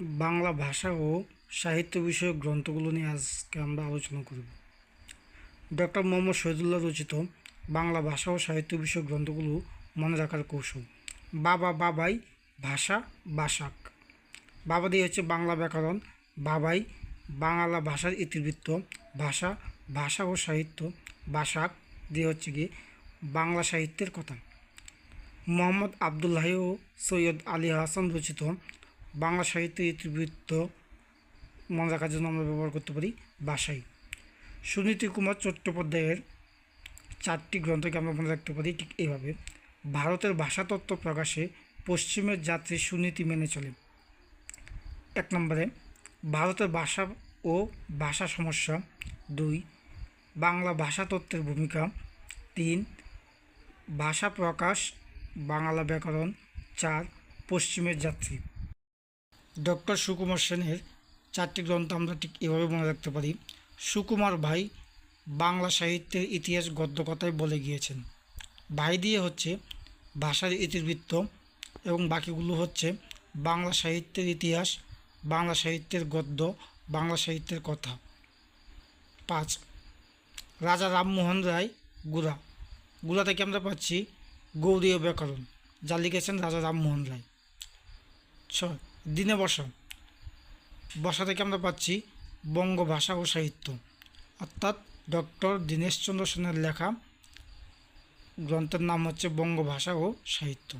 বাংলা ভাষা ও সাহিত্য বিষয়ক গ্রন্থগুলো নিয়ে আজকে আমরা আলোচনা করব। ডক্টর মোহাম্মদ শহীদুল্লাহ রচিত বাংলা ভাষা ও সাহিত্য বিষয়ক গ্রন্থগুলো মনে রাখার কৌশল। বাবা বাবাই ভাষা বাসাক। বাবা দিয়ে হচ্ছে বাংলা ব্যাকরণ। বাবাই বাংলা ভাষার ইতিবৃত্ত। ভাষা ভাষা ও সাহিত্য বাসাক দিয়ে হচ্ছে গিয়ে বাংলা সাহিত্যের কথা। মোহাম্মদ আবদুল্লাহ ও সৈয়দ আলী হাসান রচিত বাংলা সাহিত্যের ইতিবৃত্ত মনে রাখার জন্য আমরা ব্যবহার করতে পারি বাসাই। সুনীতি কুমার চট্টোপাধ্যায়ের চারটি গ্রন্থকে আমরা মনে রাখতে পারি ঠিক এইভাবে ভারতের ভাষাতত্ত্ব প্রকাশে পশ্চিমের যাত্রী সুনীতি মেনে চলে। এক নম্বরে, ভারতের ভাষা ও ভাষা সমস্যা। দুই, বাংলা ভাষাতত্ত্বের ভূমিকা। তিন, ভাষা প্রকাশ, বাংলা ব্যাকরণ। চার, পশ্চিমের যাত্রী। ডক্টর সুকুমার সেনের চারটি গ্রন্থ আমরা ঠিক এভাবে মনে রাখতে পারি। সুকুমার ভাই বাংলা সাহিত্যের ইতিহাস গদ্যকথায় বলে গিয়েছেন। ভাই দিয়ে হচ্ছে ভাষার ইতিবৃত্ত এবং বাকিগুলো হচ্ছে বাংলা সাহিত্যের ইতিহাস, বাংলা সাহিত্যের গদ্য, বাংলা সাহিত্যের কথা। পাঁচ, রাজা রামমোহন রায়, গুড়া। গুড়া থেকে আমরা পাচ্ছি গৌরীয় ব্যাকরণ, যা লিখেছেন রাজা রামমোহন রায়। ছয় দিনে বসা। বসা থেকে আমরা পাচ্ছি বঙ্গ ভাষা ও সাহিত্য। অর্থাৎ ডক্টর দীনেশচন্দ্র সেনের লেখা, গ্রন্থের নাম হচ্ছে বঙ্গ ভাষা ও সাহিত্য।